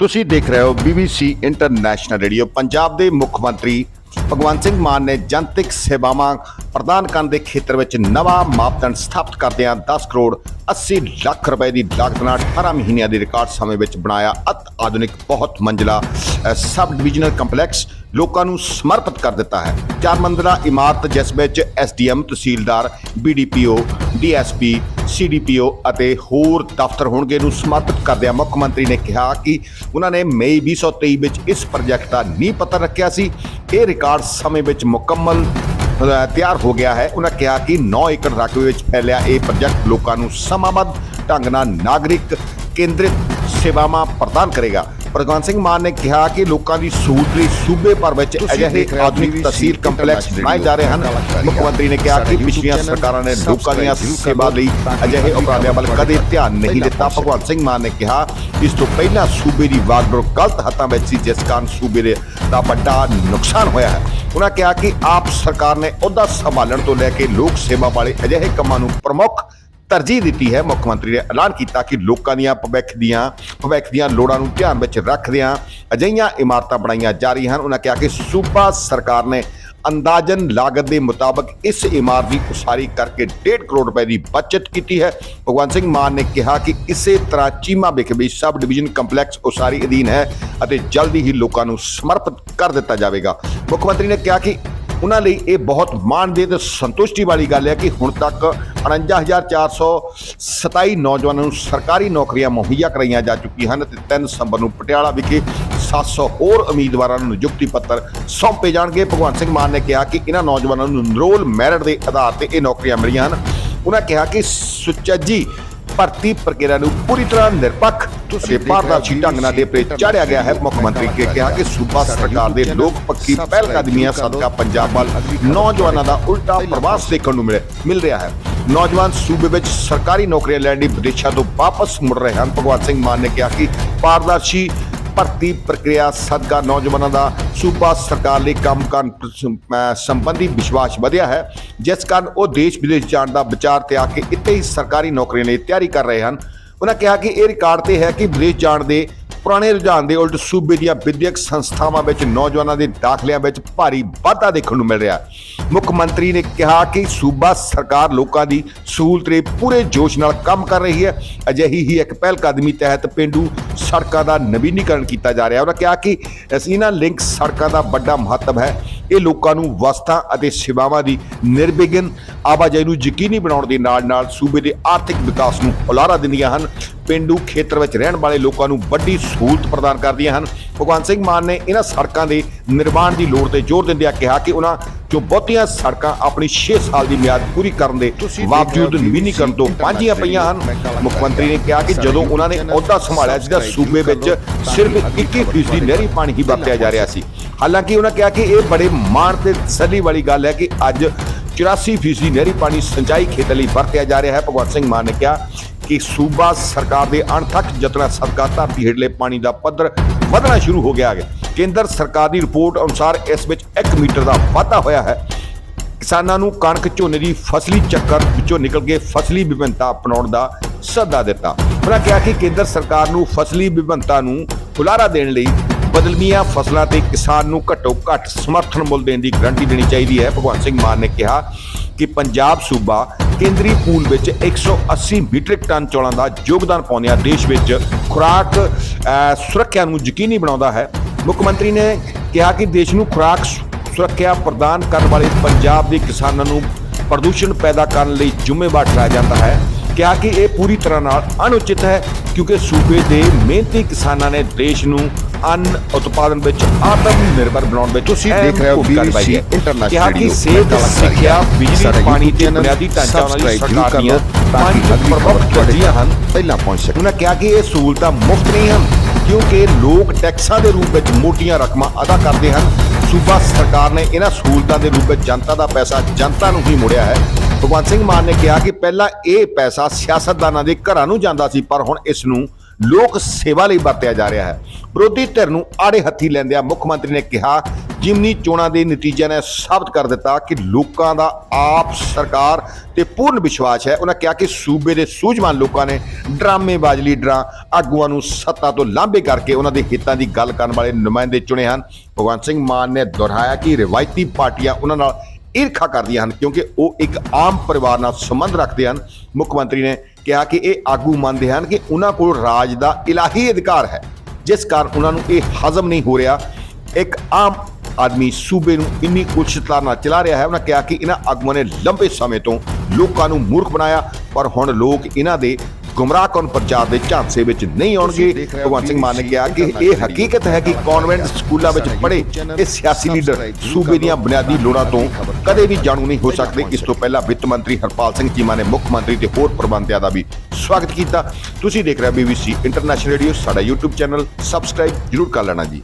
ਤੁਸੀਂ ਦੇਖ ਰਹੇ ਹੋ BBC ਇੰਟਰਨੈਸ਼ਨਲ ਰੇਡੀਓ ਪੰਜਾਬ ਦੇ ਮੁੱਖ ਮੰਤਰੀ ਭਗਵੰਤ ਸਿੰਘ ਮਾਨ ਨੇ ਜਨਤਕ ਸੇਵਾਵਾਂ ਪ੍ਰਦਾਨ ਕਰਨ ਦੇ ਖੇਤਰ ਵਿੱਚ ਨਵਾਂ ਮਾਪਦੰਡ ਸਥਾਪਿਤ ਕਰਦਿਆਂ 10 ਕਰੋੜ 80 ਲੱਖ ਰੁਪਏ ਦੀ ਲਾਗਤ ਨਾਲ 18 ਮਹੀਨਿਆਂ ਦੇ ਰਿਕਾਰਡ ਸਮੇਂ ਵਿੱਚ ਬਣਾਇਆ ਅਤ ਆਧੁਨਿਕ ਬਹੁਤ ਮੰਜ਼ਲਾ ਸਬ ਡਿਵੀਜ਼ਨਲ ਕੰਪਲੈਕਸ ਲੋਕਾਂ ਨੂੰ ਸਮਰਪਿਤ ਕਰ ਦਿੱਤਾ ਹੈ। ਚਾਰ ਮੰਜ਼ਲਾ ਇਮਾਰਤ ਜਿਸ ਵਿੱਚ ਐਸਡੀਐਮ ਤਹਿਸੀਲਦਾਰ ਬੀਡੀਪੀਓ ਡੀਐਸਪੀ ਸੀਡੀਪੀਓ ਅਤੇ ਹੋਰ ਦਫ਼ਤਰ ਹੋਣਗੇ ਨੂੰ ਸਮਰਪਿਤ ਕਰਦਿਆਂ ਮੁੱਖ ਮੰਤਰੀ ਨੇ ਕਿਹਾ ਕਿ ਉਹਨਾਂ ਨੇ ਮਈ 2023 ਵਿੱਚ ਇਸ ਪ੍ਰੋਜੈਕਟ ਦਾ ਨੀਂਹ ਪੱਥਰ ਰੱਖਿਆ ਸੀ। ਇਹ ਰਿਕਾਰਡ ਸਮੇਂ ਵਿੱਚ ਮੁਕੰਮਲ ਤਿਆਰ ਹੋ ਗਿਆ ਹੈ। ਉਹਨਾਂ ਕਿਹਾ ਕਿ 9 ਏਕੜ ਰਕਬੇ ਵਿੱਚ ਫੈਲਿਆ ਇਹ ਪ੍ਰੋਜੈਕਟ ਲੋਕਾਂ ਨੂੰ ਸਮਾਬੱਧ ਢੰਗ ਨਾਲ ਨਾਗਰਿਕ ਕੇਂਦਰਿਤ ਸੇਵਾਵਾਂ ਪ੍ਰਦਾਨ ਕਰੇਗਾ। ਭਗਵੰਤ ਸਿੰਘ ਮਾਨ ਨੇ ਕਿਹਾ ਕਿ ਲੋਕਾਂ ਦੀ ਸਹੂਲਤ ਲਈ ਸੂਬੇ ਭਰ ਵਿੱਚ ਅਜਿਹੇ ਆਧੁਨਿਕ ਤਹਿਸੀਲ ਕੰਪਲੈਕਸ ਬਣਾਏ ਜਾ ਰਹੇ ਹਨ। ਮੁੱਖ ਮੰਤਰੀ ਨੇ ਕਿਹਾ ਕਿ ਪਿਛਲੀਆਂ ਸਰਕਾਰਾਂ ਨੇ ਲੋਕਾਂ ਦੀਆਂ ਸੇਵਾ ਲਈ ਅਜਿਹੇ ਉਪਰਾਲਿਆਂ ਵੱਲ ਕਦੇ ਧਿਆਨ ਨਹੀਂ ਦਿੱਤਾ। ਭਗਵੰਤ ਸਿੰਘ ਮਾਨ ਨੇ ਕਿਹਾ ਇਸ ਤੋਂ ਪਹਿਲਾਂ ਸੂਬੇ ਦੀ ਵਾਗਡੋਰ ਗਲਤ ਹੱਥਾਂ ਵਿੱਚ ਸੀ ਜਿਸ ਕਾਰਨ ਸੂਬੇ ਦੇ ਦਾ ਵੱਡਾ ਨੁਕਸਾਨ ਹੋਇਆ ਹੈ। ਉਹਨਾਂ ਕਿਹਾ ਕਿ ਆਪ ਸਰਕਾਰ ਨੇ ਅਹੁਦਾ ਸੰਭਾਲਣ ਤੋਂ ਲੈ ਕੇ ਲੋਕ ਸੇਵਾ ਵਾਲੇ ਅਜਿਹੇ ਕੰਮਾਂ ਨੂੰ ਪ੍ਰਮੁੱਖ ਤਰਜੀਹ ਦਿੱਤੀ ਹੈ ਮੁੱਖ ਮੰਤਰੀ ਨੇ ਐਲਾਨ ਕੀਤਾ ਕਿ ਲੋਕਾਂ ਦੀਆਂ ਭਵਿੱਖ ਦੀਆਂ ਭਵਿੱਖ ਦੀਆਂ ਲੋੜਾਂ ਨੂੰ ਧਿਆਨ ਵਿੱਚ ਰੱਖਦਿਆਂ ਅਜਿਹੀਆਂ ਇਮਾਰਤਾਂ ਬਣਾਈਆਂ ਜਾ ਰਹੀਆਂ ਹਨ। ਉਹਨਾਂ ਕਿਹਾ ਕਿ ਸੂਬਾ ਸਰਕਾਰ ਨੇ ਅੰਦਾਜ਼ਨ ਲਾਗਤ ਦੇ ਮੁਤਾਬਕ ਇਸ ਇਮਾਰਤ ਦੀ ਉਸਾਰੀ ਕਰਕੇ 1.5 ਕਰੋੜ ਰੁਪਏ ਦੀ ਬਚਤ ਕੀਤੀ ਹੈ। ਭਗਵੰਤ ਸਿੰਘ ਮਾਨ ਨੇ ਕਿਹਾ ਕਿ ਇਸੇ ਤਰ੍ਹਾਂ ਚੀਮਾ ਵਿਖੇ ਵੀ ਸਬ ਡਿਵੀਜ਼ਨ ਕੰਪਲੈਕਸ ਉਸਾਰੀ ਅਧੀਨ ਹੈ ਅਤੇ ਜਲਦੀ ਹੀ ਲੋਕਾਂ ਨੂੰ ਸਮਰਪਿਤ ਕਰ ਦਿੱਤਾ ਜਾਵੇਗਾ। ਮੁੱਖ ਮੰਤਰੀ ਨੇ ਕਿਹਾ ਕਿ ਉਹਨਾਂ ਲਈ ਇਹ ਬਹੁਤ ਮਾਣਦੇ ਤੇ ਸੰਤੁਸ਼ਟੀ ਵਾਲੀ ਗੱਲ ਹੈ ਕਿ ਹੁਣ ਤੱਕ 49427 ਨੌਜਵਾਨਾਂ ਨੂੰ ਸਰਕਾਰੀ ਨੌਕਰੀਆਂ ਮੁਹੱਈਆ ਕਰਾਈਆਂ ਜਾ ਚੁੱਕੀਆਂ ਹਨ ਤੇ 3 ਦਸੰਬਰ ਨੂੰ ਪਟਿਆਲਾ ਵਿਖੇ 700 ਹੋਰ ਉਮੀਦਵਾਰਾਂ ਨੂੰ ਨਿਯੁਕਤੀ ਪੱਤਰ ਸੌਂਪੇ ਜਾਣਗੇ। ਭਗਵੰਤ ਸਿੰਘ ਮਾਨ ਨੇ ਕਿਹਾ ਕਿ ਇਹਨਾਂ ਨੌਜਵਾਨਾਂ ਨੂੰ ਨਰੋਲ ਮੈਰਿਟ ਦੇ ਆਧਾਰ ਤੇ ਇਹ ਨੌਕਰੀਆਂ ਮਿਲੀਆਂ ਹਨ। ਉਹਨਾਂ ਕਿਹਾ ਕਿ ਸੁਚੱਜੀ ਭਰਤੀ ਪ੍ਰਕਿਰਿਆ ਨੂੰ ਪੂਰੀ ਤਰ੍ਹਾਂ ਨਿਰਪੱਖ ਤੇ ਪਾਰਦਰਸ਼ੀ ਢੰਗ ਨਾਲ ਦੇ ਉੱਤੇ ਗਿਆ ਹੈ। ਮੁੱਖ ਮੰਤਰੀ ਨੇ ਕਿਹਾ ਕਿ ਸੂਬਾ ਸਰਕਾਰ ਦੇ ਲੋਕ ਪੱਖੀ ਪਹਿਲ ਕਦਮੀਆਂ ਸਦਕਾ ਪੰਜਾਬ ਵੱਲ ਨੌਜਵਾਨਾਂ ਦਾ ਉਲਟਾ ਪ੍ਰਵਾਸ ਦੇਖਣ ਨੂੰ ਮਿਲੇ ਮਿਲ ਰਿਹਾ ਹੈ। ਨੌਜਵਾਨ ਸੂਬੇ ਵਿੱਚ ਸਰਕਾਰੀ ਨੌਕਰੀਆਂ ਲੈਣ ਲਈ ਵਿਦੇਸ਼ਾਂ ਤੋਂ ਵਾਪਸ ਮੁੜ ਰਹੇ ਹਨ। ਭਗਵੰਤ ਸਿੰਘ ਮਾਨ ਨੇ ਕਿਹਾ ਕਿ ਪਾਰਦਰਸ਼ੀ ਭਰਤੀ ਪ੍ਰਕਿਰਿਆ ਸਦਕਾ ਨੌਜਵਾਨਾਂ ਦਾ ਸੂਬਾ ਸਰਕਾਰ ਲਈ ਕੰਮ ਕਰਨ ਸੰਬੰਧੀ ਵਿਸ਼ਵਾਸ ਵਧਿਆ ਹੈ। ਜਿਸ ਕਾਰਨ ਉਹ ਦੇਸ਼ ਵਿਦੇਸ਼ ਜਾਣ ਦਾ ਵਿਚਾਰ ਤੇ ਆ ਕੇ ਇੱਥੇ ਹੀ ਸਰਕਾਰੀ ਨੌਕਰੀਆਂ ਲਈ ਤਿਆਰੀ ਕਰ ਰਹੇ ਹਨ। ਉਹਨਾਂ ਕਿਹਾ ਕਿ ਇਹ ਰਿਕਾਰਡ ਤੇ ਹੈ ਕਿ ਵਿਦੇਸ਼ ਜਾਣ ਦੇ, ਪੁਰਾਣੇ ਰੁਝਾਨ ਦੇ ਉਲਟ ਸੂਬੇ ਦੀਆਂ ਵਿਦਿਅਕ ਸੰਸਥਾਵਾਂ ਵਿੱਚ ਨੌਜਵਾਨਾਂ ਦੇ ਦਾਖਲਿਆਂ ਵਿੱਚ ਭਾਰੀ ਵਾਧਾ ਦੇਖਣ ਨੂੰ ਮਿਲ ਰਿਹਾ। ਮੁੱਖ ਮੰਤਰੀ ਨੇ ਕਿਹਾ ਕਿ ਸੂਬਾ ਸਰਕਾਰ ਲੋਕਾਂ ਦੀ ਸਹੂਲਤ ਲਈ ਪੂਰੇ ਜੋਸ਼ ਨਾਲ ਕੰਮ ਕਰ ਰਹੀ ਹੈ। ਅਜਿਹੀ ਹੀ ਇੱਕ ਪਹਿਲ ਕਦਮੀ ਤਹਿਤ ਪਿੰਡੂ ਸੜਕਾਂ ਦਾ ਨਵੀਨੀਕਰਨ ਕੀਤਾ ਜਾ ਰਿਹਾ ਉਹਨਾਂ ਕਿਹਾ ਕਿ ਅਸੀਂ ਇਹਨਾਂ ਲਿੰਕ ਸੜਕਾਂ ਦਾ ਵੱਡਾ ਮਹੱਤਵ ਹੈ। ਇਹ ਲੋਕਾਂ ਨੂੰ ਵਸਤਾਂ ਅਤੇ ਸੇਵਾਵਾਂ ਦੀ ਨਿਰਵਿਘਨ ਆਵਾਜਾਈ ਨੂੰ ਯਕੀਨੀ ਬਣਾਉਣ ਦੇ ਨਾਲ ਨਾਲ ਸੂਬੇ ਦੇ ਆਰਥਿਕ ਵਿਕਾਸ ਨੂੰ ਹੁਲਾਰਾ ਦਿੰਦੀਆਂ ਹਨ। ਪਿੰਡੂ ਖੇਤਰ ਵਿੱਚ ਰਹਿਣ ਵਾਲੇ ਲੋਕਾਂ ਨੂੰ ਵੱਡੀ ਸਹੂਲਤ ਪ੍ਰਦਾਨ ਕਰਦੀਆਂ ਹਨ। ਭਗਵੰਤ ਸਿੰਘ ਮਾਨ ਨੇ ਇਹਨਾਂ ਸੜਕਾਂ ਦੇ ਨਿਰਮਾਣ ਦੀ ਲੋੜ ਤੇ ਜ਼ੋਰ ਦਿੰਦਿਆਂ ਕਿਹਾ ਕਿ ਉਹਨਾਂ ਜੋ ਬਹੁਤੀਆਂ ਸੜਕਾਂ ਆਪਣੀ 6 ਸਾਲ ਦੀ ਮਿਆਦ ਪੂਰੀ ਕਰਨ ਦੇ ਬਾਵਜੂਦ ਨਵੀਨੀਕਰਨ ਤੋਂ ਵਾਂਝੀਆਂ ਪਈਆਂ ਹਨ। ਮੁੱਖ ਮੰਤਰੀ ਨੇ ਕਿਹਾ ਕਿ ਜਦੋਂ ਉਹਨਾਂ ਨੇ ਅਹੁਦਾ ਸੰਭਾਲਿਆ ਜਿਹਦਾ ਸੂਬੇ ਵਿੱਚ ਸਿਰਫ 21% ਨਹਿਰੀ ਪਾਣੀ ਹੀ ਵਰਤਿਆ ਜਾ ਰਿਹਾ ਸੀ। ਹਾਲਾਂਕਿ ਉਹਨਾਂ ਕਿਹਾ ਕਿ ਇਹ ਬੜੇ ਮਾਣ ਤੇ ਤਸੱਲੀ ਵਾਲੀ ਗੱਲ ਹੈ ਕਿ ਅੱਜ 84% ਨਹਿਰੀ ਪਾਣੀ ਸਿੰਚਾਈ ਖੇਤਾਂ ਲਈ ਵਰਤਿਆ ਜਾ ਰਿਹਾ ਹੈ। ਭਗਵੰਤ ਸਿੰਘ ਮਾਨ ਨੇ ਕਿਹਾ ਕਿ ਸੂਬਾ ਸਰਕਾਰ ਦੇ ਅਣਥੱਕ ਯਤਨਾਂ ਸਦਕਾ ਧਰਤੀ ਹੇਠਲੇ ਪਾਣੀ ਦਾ ਪੱਧਰ ਵਧਣਾ ਸ਼ੁਰੂ ਹੋ ਗਿਆ ਹੈ। ਕੇਂਦਰ ਸਰਕਾਰ ਦੀ ਰਿਪੋਰਟ ਅਨੁਸਾਰ ਇਸ ਵਿੱਚ 1 ਮੀਟਰ ਦਾ ਵਾਧਾ ਹੋਇਆ ਹੈ। ਕਿਸਾਨਾਂ ਨੂੰ ਕਣਕ ਝੋਨੇ ਦੀ ਫਸਲੀ ਚੱਕਰ ਵਿੱਚੋਂ ਨਿਕਲ ਕੇ ਫਸਲੀ ਵਿਭਿੰਨਤਾ ਅਪਣਾਉਣ ਦਾ ਸੱਦਾ ਦਿੱਤਾ। ਉਹਨਾਂ ਕਿਹਾ ਕਿ ਕੇਂਦਰ ਸਰਕਾਰ ਨੂੰ ਫਸਲੀ ਵਿਭਿੰਨਤਾ ਨੂੰ ਹੁਲਾਰਾ ਦੇਣ ਲਈ ਬਦਲਵੀਆਂ ਫਸਲਾਂ ਤੇ ਕਿਸਾਨ ਨੂੰ ਘੱਟੋ ਘੱਟ ਸਮਰਥਨ ਮੁੱਲ ਦੇਣ ਦੀ ਗਰੰਟੀ ਦੇਣੀ ਚਾਹੀਦੀ ਹੈ। ਭਗਵੰਤ ਸਿੰਘ ਮਾਨ ਨੇ ਕਿਹਾ ਕਿ ਪੰਜਾਬ ਸੂਬਾ ਕੇਂਦਰੀ ਪੂਲ ਵਿੱਚ 180 ਮੀਟ੍ਰਿਕ ਟਨ ਚੌਲਾਂ ਦਾ ਯੋਗਦਾਨ ਪਾਉਂਦਿਆਂ ਦੇਸ਼ ਵਿੱਚ ਖੁਰਾਕ ਸੁਰੱਖਿਆ ਨੂੰ ਯਕੀਨੀ ਬਣਾਉਂਦਾ ਹੈ। ਮੁੱਖ ਮੰਤਰੀ ਨੇ ਕਿਹਾ ਕਿ ਦੇਸ਼ ਨੂੰ ਖੁਰਾਕ, ਸੁਰੱਖਿਆ ਪ੍ਰਦਾਨ ਕਰਨ ਵਾਲੇ ਪੰਜਾਬ ਦੇ ਕਿਸਾਨਾਂ ਨੂੰ ਪ੍ਰਦੂਸ਼ਣ ਪੈਦਾ ਕਰਨ ਲਈ ਜ਼ਿੰਮੇਵਾਰ ਠਹਿਰਾਇਆ ਜਾਂਦਾ ਹੈ। ਕਿਹਾ ਕਿ ਇਹ ਪੂਰੀ ਤਰ੍ਹਾਂ ਨਾਲ ਅਨੁਚਿਤ ਹੈ ਕਿਉਂਕਿ ਸੂਬੇ ਦੇ ਮਿਹਨਤੀ ਕਿਸਾਨਾਂ ਨੇ ਦੇਸ਼ ਨੂੰ ਅੰਨ ਉਤਪਾਦਨ ਵਿੱਚ ਆਤਮ ਨਿਰਭਰ ਬਣਾਉਣ ਵਿੱਚ ਤੁਸੀਂ ਦੇਖ ਰਹੇ ਹੋ ਹੈ। International radio. ਸਿਹਤ ਸਿੱਖਿਆ। ਬਿਜਲੀ ਪਾਣੀ ਤੇ ਬੁਨਿਆਦੀ ਢਾਂਚਾ ਵਾਲੀ ਸਰਕਾਰ ਕਰ ਦੀਆਂ ਪੰਜ ਪ੍ਰਮੁੱਖ ਖਬਰ ਤੁਹਾਡੇ ਤਰਜੀਹਾਂ ਹਨ ਪਹਿਲਾਂ ਪਹੁੰਚ ਸਕੇ ਉਹਨਾਂ ਕਿਹਾ ਕਿ ਇਹ ਸਹੂਲਤਾਂ ਮੁਫਤ ਨਹੀਂ ਹਨ ਕਿਉਂਕਿ ਲੋਕ ਟੈਕਸਾਂ ਦੇ ਰੂਪ ਵਿੱਚ ਮੋਟੀਆਂ ਰਕਮਾਂ ਅਦਾ ਕਰਦੇ ਹਨ ਸੂਬਾ ਸਰਕਾਰ ਨੇ ਇਹਨਾਂ ਸਹੂਲਤਾਂ ਦੇ ਰੂਪ ਵਿੱਚ ਜਨਤਾ ਦਾ ਪੈਸਾ ਜਨਤਾ ਨੂੰ ਹੀ ਮੋੜਿਆ ਹੈ ਭਗਵੰਤ ਸਿੰਘ ਮਾਨ ਨੇ ਕਿਹਾ ਕਿ ਪਹਿਲਾਂ ਇਹ ਪੈਸਾ ਸਿਆਸਤਦਾਨਾਂ ਦੇ ਘਰਾਂ ਨੂੰ ਜਾਂਦਾ ਸੀ ਪਰ ਹੁਣ ਇਸ ਨੂੰ ਲੋਕ ਸੇਵਾ ਲਈ ਵਰਤਿਆ ਜਾ ਰਿਹਾ ਹੈ। ਵਿਰੋਧੀ ਧਿਰ ਨੂੰ ਆੜੇ ਹੱਥੀ ਲੈਂਦਿਆਂ ਮੁੱਖ ਮੰਤਰੀ ਨੇ ਕਿਹਾ, ਜਿਮਨੀ ਚੋਣਾਂ ਦੇ ਨਤੀਜਿਆਂ ਨੇ ਸਾਬਤ ਕਰ ਦਿੱਤਾ ਕਿ ਲੋਕਾਂ ਦਾ ਆਪ ਸਰਕਾਰ ਤੇ ਪੂਰਨ ਵਿਸ਼ਵਾਸ ਹੈ। ਉਹਨਾਂ ਕਿਹਾ ਕਿ ਸੂਬੇ ਦੇ ਸੂਝਵਾਨ ਲੋਕਾਂ ਨੇ ਡਰਾਮੇਬਾਜ਼ ਲੀਡਰਾਂ, ਆਗੂਆਂ ਨੂੰ ਸੱਤਾ ਤੋਂ ਲਾਂਭੇ ਕਰਕੇ ਉਹਨਾਂ ਦੇ ਹਿੱਤਾਂ ਦੀ ਗੱਲ ਕਰਨ ਵਾਲੇ ਨੁਮਾਇੰਦੇ ਚੁਣੇ ਹਨ। ਭਗਵੰਤ ਸਿੰਘ ਮਾਨ ਨੇ ਦੁਹਰਾਇਆ ਕਿ ਰਿਵਾਇਤੀ ਪਾਰਟੀਆਂ ਉਹਨਾਂ ਨਾਲ ਈਰਖਾ ਕਰਦੀਆਂ ਹਨ ਕਿਉਂਕਿ ਉਹ ਇੱਕ ਆਮ ਪਰਿਵਾਰ ਨਾਲ ਸੰਬੰਧ ਰੱਖਦੇ ਹਨ। ਮੁੱਖ ਮੰਤਰੀ ਨੇ ਕਿਹਾ ਕਿ ਇਹ ਆਗੂ ਮੰਨਦੇ ਹਨ ਕਿ ਉਹਨਾਂ ਕੋਲ ਰਾਜ ਦਾ ਇਲਾਹੀ ਅਧਿਕਾਰ ਹੈ। ਜਿਸ ਕਾਰਨ ਉਹਨਾਂ ਨੂੰ ਇਹ ਹਜ਼ਮ ਨਹੀਂ ਹੋ ਰਿਹਾ। ਇੱਕ ਆਮ ਆਦਮੀ ਸੂਬੇ ਨੂੰ ਇੰਨੀ ਉਚਿਤਤਾ ਨਾਲ ਚਲਾ ਰਿਹਾ ਹੈ। ਉਹਨਾਂ ਕਿਹਾ ਕਿ ਇਹਨਾਂ ਆਗੂਆਂ ਨੇ ਲੰਬੇ ਸਮੇਂ ਤੋਂ ਲੋਕਾਂ ਨੂੰ ਮੂਰਖ ਬਣਾਇਆ। ਪਰ ਹੁਣ ਲੋਕ ਇਹਨਾਂ ਦੇ ਗੁੰਮਰਾਹਕਨ ਪ੍ਰਚਾਰ ਦੇ ਝਾਂਸੇ ਵਿੱਚ ਨਹੀਂ ਆਉਣਗੇ। ਭਗਵੰਤ ਸਿੰਘ ਮਾਨ ਨੇ ਕਿਹਾ ਕਿ ਇਹ ਹਕੀਕਤ ਹੈ ਕਿ ਕਨਵੈਂਟ ਸਕੂਲਾਂ ਵਿੱਚ ਪੜ੍ਹੇ ਇਹ ਸਿਆਸੀ ਲੀਡਰ ਸੂਬੇ ਦੀਆਂ ਬੁਨਿਆਦੀ ਲੋੜਾਂ ਤੋਂ ਕਦੇ ਵੀ ਜਾਣੂ ਨਹੀਂ ਹੋ ਸਕਦੇ। ਇਸ ਤੋਂ ਪਹਿਲਾਂ ਵਿੱਤ ਮੰਤਰੀ ਹਰਪਾਲ ਸਿੰਘ ਚੀਮਾ ਨੇ ਮੁੱਖ ਮੰਤਰੀ ਤੇ ਹੋਰ ਪ੍ਰਬੰਧਿਆਂ ਦਾ ਵੀ ਸਵਾਗਤ ਕੀਤਾ। ਤੁਸੀਂ ਦੇਖ ਰਹੇ ਹੋ BBC ਇੰਟਰਨੈਸ਼ਨਲ ਰੇਡੀਓ ਸਾਡਾ YouTube ਚੈਨਲ। ਸਬਸਕ੍ਰਾਈਬ ਜਰੂਰ ਕਰ ਲੈਣਾ ਜੀ।